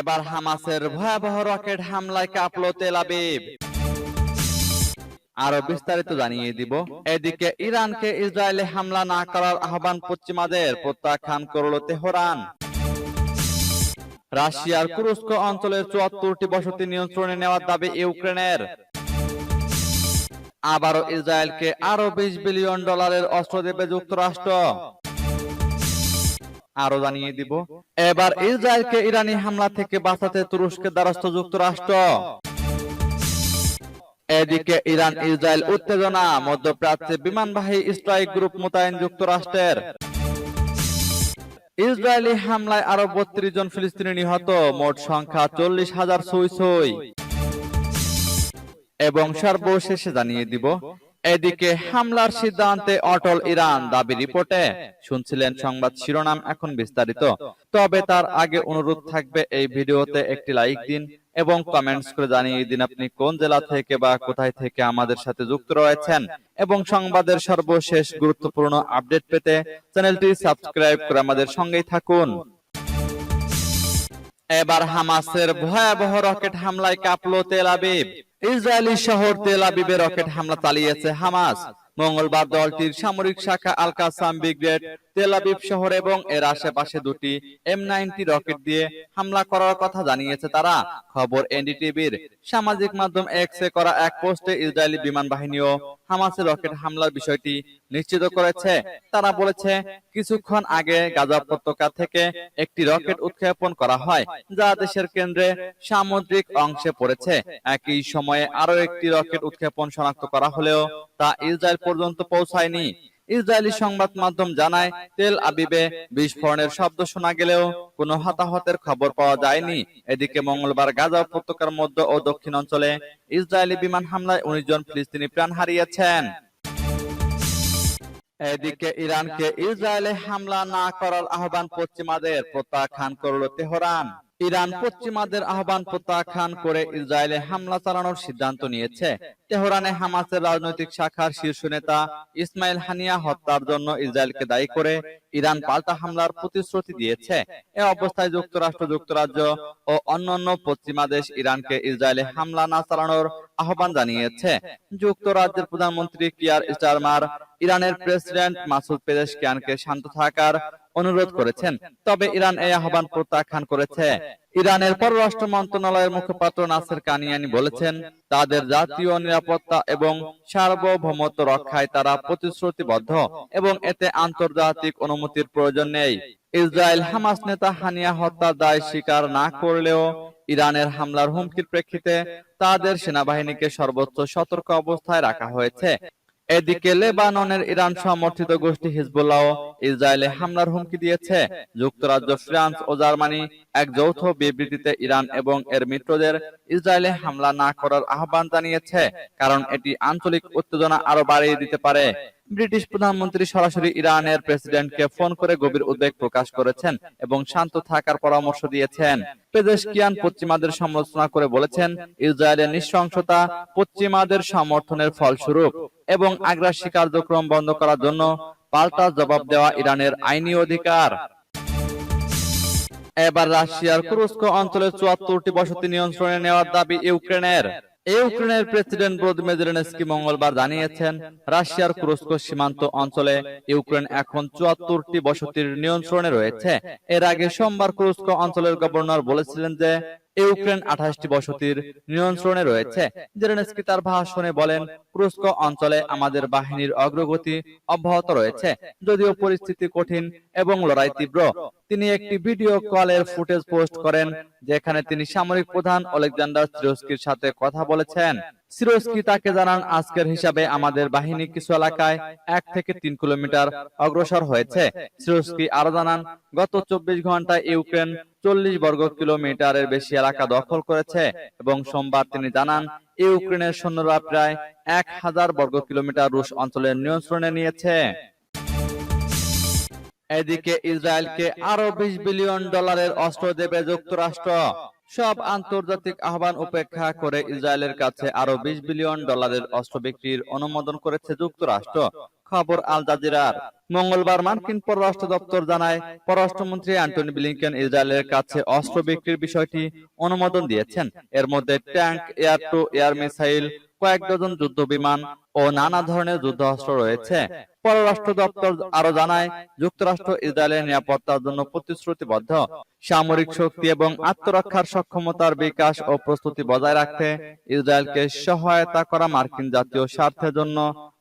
এবার হামাসের ভয়াবহ রকেট হামলায় কাঁপলো তেল আবিব। আরও বিস্তারিত জানিয়ে দিব। এদিকে ইরানকে ইসরায়েলে হামলা না করার আহ্বান পশ্চিমাদের, প্রত্যাখ্যান করল তেহরান। রাশিয়ার কুরস্ক অঞ্চলের চুয়াত্তরটি বসতি নিয়ন্ত্রণে নেওয়ার দাবি ইউক্রেনের। আবারও ইসরায়েলকে আরও বিশ বিলিয়ন ডলারের অস্ত্র দেবে যুক্তরাষ্ট্র। আরও জানিয়ে দিব। এবার ইসরায়েলকে ইরানি হামলা থেকে বাঁচাতে তুরস্কের দ্বারস্থ যুক্তরাষ্ট্র। এদিকে ইরান, ইসরায়েল উত্তেজনা, মধ্যপ্রাচ্যে বিমানবাহী স্ট্রাইক গ্রুপ মোতায়েন যুক্তরাষ্ট্রের। ইসরায়েলি হামলায় আরও বত্রিশ জন ফিলিস্তিনি নিহত, মোট সংখ্যা চল্লিশ হাজার ছুঁই ছুঁই এবং সর্বশেষে জানিয়ে দিব এদিকে হামলার সিদ্ধান্তে অটল ইরান দাবি রিপোর্টে শুনছিলেন সংবাদ শিরোনাম এখন বিস্তারিত। তবে তার আগে অনুরোধ থাকবে এই ভিডিওতে একটি লাইক দিন এবং কমেন্টস করে জানিয়ে দিন আপনি কোন জেলা থেকে বা কোথায় থেকে আমাদের সাথে যুক্ত রয়েছেন এবং সংবাদের সর্বশেষ গুরুত্বপূর্ণ আপডেট পেতে চ্যানেলটি সাবস্ক্রাইব করে আমাদের সঙ্গেই থাকুন। এবার হামাসের ভয়াবহ রকেট হামলায় কাঁপলো তেল আবিব। ইসরায়েলি শহর তেল আবিবে রকেট হামলা চালিয়েছে হামাস। মঙ্গলবার দলটির সামরিক শাখা আল কাসাম ব্রিগেড তেল আবিব শহর এবং এর আশেপাশে দুটি এম নাইনটি রকেট দিয়ে হামলা করার কথা জানিয়েছে তারা। খবর এনডিটিভির সামাজিক মাধ্যম এক্স এ করা এক পোস্টে ইসরায়েলি বিমান বাহিনীও হামাসের রকেট হামলার বিষয়টি নিশ্চিত করেছে। তারা বলেছে, কিছুক্ষণ আগে গাজা উপত্যকা থেকে একটি রকেট উৎক্ষেপণ করা হয়, যা দেশের কেন্দ্রে সামুদ্রিক অংশে পড়েছে। একই সময়ে আরও একটি রকেট উৎক্ষেপণ শনাক্ত করা হলেও তা ইসরায়েল পর্যন্ত পৌঁছায়নি। ইসরায়েলি সংবাদ মাধ্যম জানায়, তেল আবিবে বিস্ফোরণের শব্দ শোনা গেলেও কোনো হতাহতের খবর পাওয়া যায়নি। এদিকে মঙ্গলবার গাজা উপত্যকার মধ্য ও দক্ষিণ অঞ্চলে ইসরায়েলি বিমান হামলায় উনিশ জন ফিলিস্তিনি প্রাণ হারিয়েছেন। এদিকে ইরানকে ইসরায়েলে হামলা না করার আহ্বান পশ্চিমাদের প্রত্যাখ্যান করল তেহরান। ইরান পশ্চিমাদের আহ্বান প্রত্যাখ্যান করে ইসরায়েলে হামলা চালানোর সিদ্ধান্ত নিয়েছে। তেহরানে হামাসের রাজনৈতিক শাখার শীর্ষ নেতা ইসমাইল হানিয়া হত্যার জন্য ইসরায়েলকে দায়ী করে ইরান পাল্টা হামলার প্রতিশ্রুতি দিয়েছে। এ অবস্থায় যুক্তরাষ্ট্র, যুক্তরাজ্য ও অন্যান্য পশ্চিমা দেশ ইরানকে ইসরায়েলে হামলা না চালানোর আহ্বান জানিয়েছে। যুক্তরাজ্যের প্রধানমন্ত্রী কিয়ার স্টারমার, ইরানের প্রেসিডেন্ট মাসুদ পেজেশকিয়ানকে শান্ত থাকার অনুরোধ করেছেন। তবে ইরান এই আহ্বান প্রত্যাখ্যান করেছে। ইরানের পররাষ্ট্র মন্ত্রণালয়ের মুখপাত্র নাসের কানিয়ানি বলেছেন তাদের জাতীয় নিরাপত্তা এবং সার্বভৌমত্ব রক্ষায় তারা প্রতিশ্রুতিবদ্ধ এবং এতে আন্তর্জাতিক অনুমতির প্রয়োজন নেই। ইসরায়েল হামাস নেতা হানিয়া হত্যার দায় স্বীকার না করলেও ইরানের হামলার হুমকির প্রেক্ষিতে তাদের সেনাবাহিনীকে সর্বোচ্চ সতর্ক অবস্থায় রাখা হয়েছে। এদিকে লেবাননের ইরান সমর্থিত গোষ্ঠী হিজবুল্লাহ ইসরায়েলে হামলার হুমকি দিয়েছে। যুক্তরাজ্য ফ্রান্স ও জার্মানি এক যৌথ বিবৃতিতে ইরান এবং এর মিত্রদের ইসরায়েলে হামলা না করার আহ্বান জানিয়েছে। কারণ এটি আঞ্চলিক উত্তেজনা আরও বাড়িয়ে দিতে পারে। ব্রিটিশ প্রধানমন্ত্রী সরাসরি ইরানের প্রেসিডেন্টকে ফোন করে গভীর উদ্বেগ প্রকাশ করেছেন এবং শান্ত থাকার পরামর্শ দিয়েছেন। পেজেশকিয়ান পশ্চিমাদের সমালোচনা করে বলেছেন ইসরায়েলের নৃশংসতা পশ্চিমাদের সমর্থনের ফলস্বরূপ এবং আগ্রাসী কার্যক্রম বন্ধ করার জন্য পাল্টা জবাব দেওয়া ইরানের আইনি অধিকার। এবার রাশিয়ার কুরস্ক অঞ্চলে চুয়াত্তরটি বসতি নিয়ন্ত্রণে নেওয়ার দাবি ইউক্রেনের। ইউক্রেনের প্রেসিডেন্ট ভ্লাদিমির জেলেনস্কি মঙ্গলবার জানিয়েছেন, রাশিয়ার কুরস্ক সীমান্ত অঞ্চলে ইউক্রেন এখন চুয়াত্তরটি বসতির নিয়ন্ত্রণে রয়েছে। এর আগে সোমবার কুরস্ক অঞ্চলের গভর্নর বলেছিলেন যে ইউক্রেন আঠাশটি বসতির নিয়ন্ত্রণে রয়েছে। জেলেনস্কি তার ভাষণে বলেন কুরস্ক অঞ্চলে আমাদের বাহিনীর অগ্রগতি অব্যাহত রয়েছে। যদিও পরিস্থিতি কঠিন এবং লড়াই তীব্র। তিনি একটি ভিডিও কলের ফুটেজ পোস্ট করেন যেখানে তিনি সামরিক প্রধান অলেকজান্ডার সিরোস্কির সাথে কথা বলেছেন। সিরোস্কি তাকে জানান আজকের হিসাবে আমাদের বাহিনী কিছু এলাকায় এক থেকে তিন কিলোমিটার অগ্রসর হয়েছে। সিরোস্কি আরও জানান গত চব্বিশ ঘন্টায় ইউক্রেন চল্লিশ বর্গ কিলোমিটারের বেশি এলাকা দখল করেছে এবং সোমবার তিনি জানান ইউক্রেনের সৈন্যরা প্রায় এক হাজার বর্গ কিলোমিটার রুশ অঞ্চলের নিয়ন্ত্রণে নিয়েছে। এদিকে ইসরায়েলকে আরও বিশ বিলিয়ন ডলারের অস্ত্র দেবে যুক্তরাষ্ট্র। সব আন্তর্জাতিক আহ্বান উপেক্ষা করে ইসরায়েলের কাছে আরও বিশ বিলিয়ন ডলারের অস্ত্র বিক্রির অনুমোদন করেছে যুক্তরাষ্ট্র। খবর আল জাজিরার। মঙ্গলবার মার্কিন পররাষ্ট্র দপ্তর জানায় পররাষ্ট্রমন্ত্রী অ্যান্টনি ব্লিংকেন ইসরায়েলের কাছে অস্ত্র বিক্রির বিষয়টি অনুমোদন দিয়েছেন। এর মধ্যে tank air to air missile কয়েক ডজন যুদ্ধ বিমান ও নানা ধরনের যুদ্ধাস্ত্র রয়েছে। পররাষ্ট্র দপ্তর আরও জানায়, যুক্তরাষ্ট্র ইসরায়েলের নিরাপত্তার জন্য প্রতিশ্রুতিবদ্ধ। সামরিক শক্তি এবং আত্মরক্ষার সক্ষমতার বিকাশ ও প্রস্তুতি বজায় রাখতে ইসরায়েলকে সহায়তা করা মার্কিন জাতীয় স্বার্থের জন্য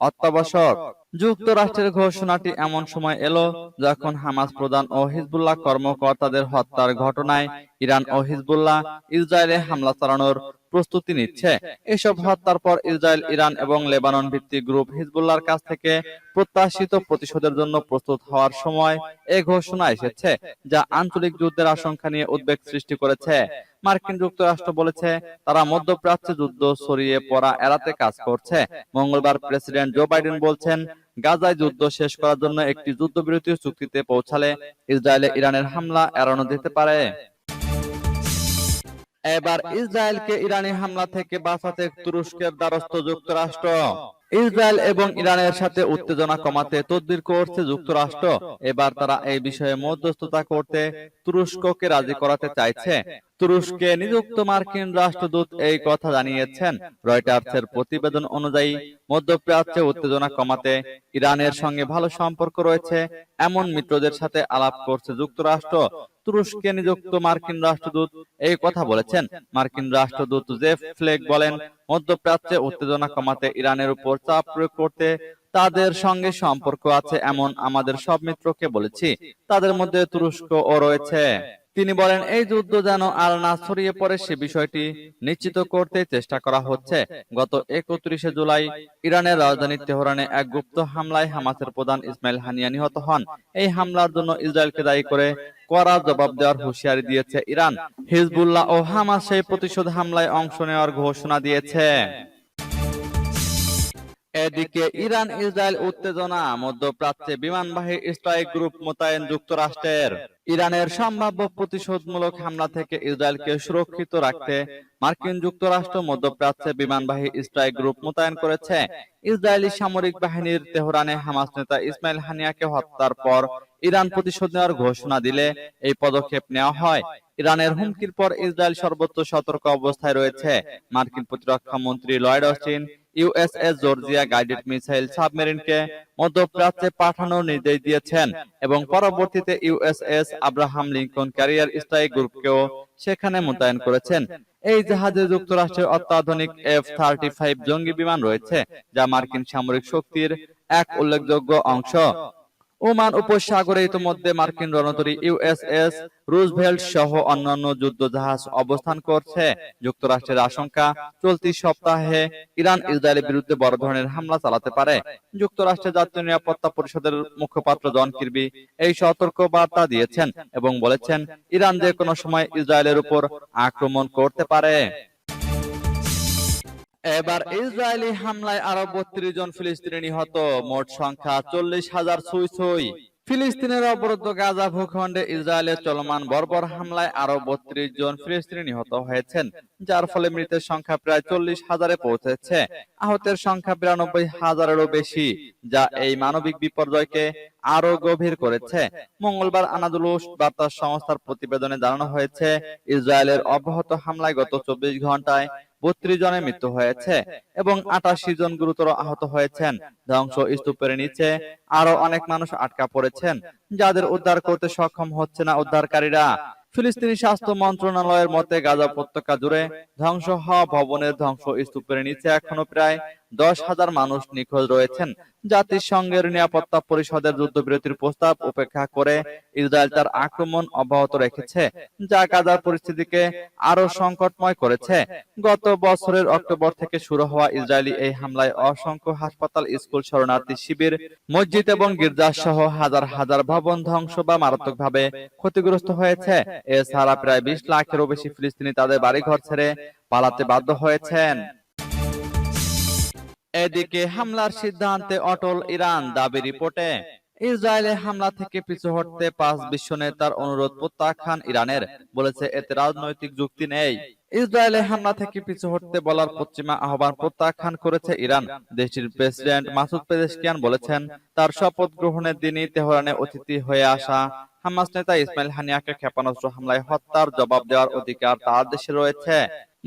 অত্যাবশ্যক। যুক্তরাষ্ট্রের ঘোষণাটি এমন সময় এলো যখন হামাস প্রধান ও হিজবুল্লাহ কর্মকর্তাদের হত্যার ঘটনায় ইরান ও হিজবুল্লাহ ইসরায়েলে হামলা চালানোর প্রস্তুতি নিচ্ছে। এসব হত্যার পর ইসরায়েল ইরান এবং লেবানন ভিত্তিক গ্রুপ হিজবুল্লাহর কাছ থেকে প্রত্যাশিত প্রতিশোধের জন্য প্রস্তুত হওয়ার সময় এ ঘোষণা এসেছে যা আঞ্চলিক যুদ্ধের আশঙ্কা নিয়ে উদ্বেগ সৃষ্টি করেছে। মার্কিন যুক্তরাষ্ট্র বলেছে তারা মধ্যপ্রাচ্যে যুদ্ধ ছড়িয়ে পড়া এড়াতে কাজ করছে। মঙ্গলবার প্রেসিডেন্ট জো বাইডেন বলছেন গাজায় যুদ্ধ শেষ করার জন্য একটি যুদ্ধবিরতি চুক্তিতে পৌঁছালে ইসরায়েলে ইরানের হামলা এড়ানো যেতে পারে। এবার ইসরায়েলকে ইরানি হামলা থেকে বাঁচাতে তুরস্কের দ্বারস্থ যুক্তরাষ্ট্র। ইসরায়েল এবং ইরানের সাথে উত্তেজনা কমাতে তদবির করছে যুক্তরাষ্ট্র। এবার তারা এই বিষয়ে মধ্যস্থতা করতে তুরস্ককে রাজি করাতে চাইছে। তুরস্কে নিযুক্ত মার্কিন রাষ্ট্রদূত এই কথা জানিয়েছেন। রয়টার্সের প্রতিবেদন অনুযায়ী, মধ্যপ্রাচ্যে উত্তেজনা কমাতে ইরানের সঙ্গে ভালো সম্পর্ক রয়েছে। এমন মিত্রদের সাথে আলাপ করছে যুক্তরাষ্ট্র। তুরস্কে নিযুক্ত মার্কিন রাষ্ট্রদূত এই কথা বলেছেন। মার্কিন রাষ্ট্রদূত জেফ ফ্লেক বলেন, মধ্যপ্রাচ্যে উত্তেজনা কমাতে ইরানের উপর চাপ প্রয়োগ করতে তাদের সঙ্গে সম্পর্ক আছে এমন আমাদের সব মিত্রকে বলেছি। তাদের মধ্যে তুরস্ক ও রয়েছে। তিনি বলেন, এই যুদ্ধ যেন আর না ছড়িয়ে পড়ে সে বিষয়টি নিশ্চিত করতে চেষ্টা করা হচ্ছে। গত একত্রিশে জুলাই ইরানের রাজধানী তেহরানে এক গুপ্ত হামলায় হামাসের প্রধান ইসমাইল হানিয়া নিহত হন। এই হামলার জন্য ইসরায়েলকে দায়ী করে কড়া জবাব দেওয়ার হুঁশিয়ারি দিয়েছে ইরান। হিজবুল্লাহ ও হামাস সেই প্রতিশোধ হামলায় অংশ নেওয়ার ঘোষণা দিয়েছে। এদিকে ইরান, ইসরায়েল উত্তেজনা, মধ্যপ্রাচ্যে বিমানবাহী স্ট্রাইক গ্রুপ মোতায়েন যুক্তরাষ্ট্রের। ইরানের সম্ভাব্য প্রতিশোধমূলক হামলা থেকে ইসরায়েলকে সুরক্ষিত রাখতে মার্কিন যুক্তরাষ্ট্র মধ্যপ্রাচ্যে বিমানবাহী স্ট্রাইক গ্রুপ মোতায়েন করেছে। ইসরায়েলি সামরিক বাহিনীর তেহরানে হামাস নেতা ইসমাইল হানিয়াকে হত্যার পর ইরান প্রতিশোধ নেওয়ার ঘোষণা দিলে এই পদক্ষেপ নেওয়া হয়। ইরানের হুমকির পর ইসরায়েল সর্বোচ্চ সতর্ক অবস্থায় রয়েছে। মার্কিন প্রতিরক্ষা মন্ত্রী Lloyd Austin USS Georgia guided missile সাবমেরিনকে মধ্যপ্রাচ্যে পাঠানোর নির্দেশ দিয়েছেন এবং পরবর্তীতে USS Abraham Lincoln carrier strike গ্রুপকেও সেখানে মোতায়েন করেছেন। এই জাহাজে যুক্তরাষ্ট্রের অত্যাধুনিক এফ থার্টি ফাইভ জঙ্গি বিমান রয়েছে, যা মার্কিন সামরিক শক্তির এক উল্লেখযোগ্য অংশ। ওমান উপসাগরে ইতিমধ্যে মার্কিন রণতরী ইউএসএস রুজভেল্ট সহ অন্যান্য যুদ্ধ জাহাজ অবস্থান করছে। যুক্তরাষ্ট্রের আশঙ্কা চলতি সপ্তাহে ইরান ইসরায়েলের বিরুদ্ধে বড় ধরনের হামলা চালাতে পারে। যুক্তরাষ্ট্রের জাতীয় নিরাপত্তা পরিষদের মুখপাত্র জন কির্বি এই সতর্ক বার্তা দিয়েছেন এবং বলেছেন ইরান যে কোনো সময় ইসরায়েলের উপর আক্রমণ করতে পারে। এবার ইসরায়েলি হামলায় আরও বত্রিশ জন ফিলিস্তিনি নিহত মোট সংখ্যা চল্লিশ হাজার ছুঁই ছুঁই ফিলিস্তিনের অবরুদ্ধ গাজা ভূখণ্ডে ইসরায়েলের চলমান বর্বর হামলায় আরও বত্রিশ জন ফিলিস্তিনি নিহত হয়েছেন। যার ফলে মৃতের সংখ্যা প্রায় চল্লিশ হাজারে পৌঁছেছে। আহতের সংখ্যা বিরানব্বই হাজারেরও বেশি, যা এই মানবিক বিপর্যয়কে আরও গভীর করেছে। মঙ্গলবার আনাদুলুস বার্তা সংস্থার প্রতিবেদনে জানানো হয়েছে, ইসরায়েলের অব্যাহত হামলায় গত চব্বিশ ঘন্টায় বত্রিশ জনের মৃত্যু হয়েছে এবং আটাশি জন গুরুতর আহত হয়েছেন। ধ্বংস স্তূপের নিচে আরও অনেক মানুষ আটকা পড়েছেন, যাদের উদ্ধার করতে সক্ষম হচ্ছে না উদ্ধারকারীরা। ফিলিস্তিনি স্বাস্থ্য মন্ত্রণালয়ের মতে গাজা উপত্যকা জুড়ে ধ্বংস হওয়া ভবনের ধ্বংস স্তূপের নিচে এখনও প্রায় দশ হাজার মানুষ নিখোঁজ রয়েছেন। জাতিসংঘের নিরাপত্তা পরিষদের যুদ্ধবিরতির প্রস্তাব উপেক্ষা করে ইসরায়েল তার আক্রমণ অব্যাহত রেখেছে, যা গাজার পরিস্থিতিকে আরও সংকটময় করেছে। গত বছরের অক্টোবর থেকে শুরু হওয়া ইসরায়েলি এই হামলায় অসংখ্য হাসপাতাল, স্কুল, শরণার্থী শিবির, মসজিদ এবং গির্জা সহ হাজার হাজার ভবন ধ্বংস বা মারাত্মকভাবে ক্ষতিগ্রস্ত হয়েছে। এছাড়া প্রায় বিশ লাখেরও বেশি ফিলিস্তিনি তাদের বাড়িঘর ছেড়ে পালাতে বাধ্য হয়েছেন। এদিকে হামলার সিদ্ধান্তে অটল ইরান দাবি রিপোর্টে। ইসরায়েলে হামলা থেকে পিছু হটতে পাঁচ বিশ্ব নেতার অনুরোধ প্রত্যাখ্যান ইরানের, বলেছে এতে রাজনৈতিক যুক্তি নেই। ইসরায়েলে হামলা থেকে পিছু হটতে বলার পশ্চিমা আহ্বান প্রত্যাখ্যান করেছে ইরান। দেশটির প্রেসিডেন্ট মাসুদ পেজেশকিয়ান বলেছেন তার শপথ গ্রহণের দিনই তেহরানে অতিথি হয়ে আসা। হামাস নেতা ইসমাইল হানিয়াকে ক্ষেপণাস্ত্র হামলায় হত্যার জবাব দেওয়ার অধিকার তার দেশে রয়েছে।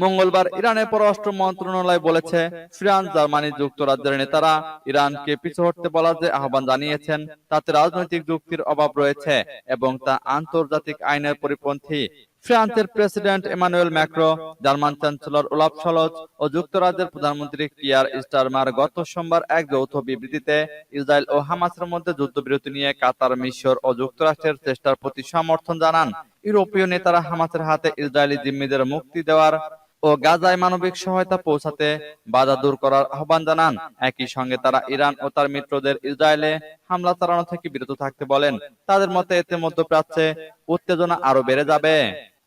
মঙ্গলবার ইরানের পররাষ্ট্র মন্ত্রণালয় বলেছে ফ্রান্স জার্মানি যুক্তরাজ্যের নেতারা ইরানকে পিছু হটতে বলার যে আহ্বান জানিয়েছেন তাতে রাজনৈতিক যুক্তির অভাব রয়েছে এবং তা আন্তর্জাতিক আইনের পরিপন্থী ফ্রান্সের president Emmanuel Macron German chancellor Olaf Scholz ও যুক্তরাজ্যের প্রধানমন্ত্রী কিয়ার স্টারমার গত সোমবার এক যৌথ বিবৃতিতে ইসরায়েল ও হামাসের মধ্যে যুদ্ধবিরতি নিয়ে কাতার মিশর ও যুক্তরাষ্ট্রের চেষ্টার প্রতি সমর্থন জানান। ইউরোপীয় নেতারা হামাসের হাতে ইসরায়েলি জিম্মিদের মুক্তি দেওয়ার ও গাজায় মানবিক সহায়তা পৌঁছাতে বাধা দূর করার আহ্বান জানান। একই সঙ্গে তারা ইরান ও তার মিত্রদের ইসরায়েলে হামলা চালানো থেকে বিরত থাকতে বলেন। তাদের মতে এতে মধ্যপ্রাচ্যে উত্তেজনা আরও বেড়ে যাবে।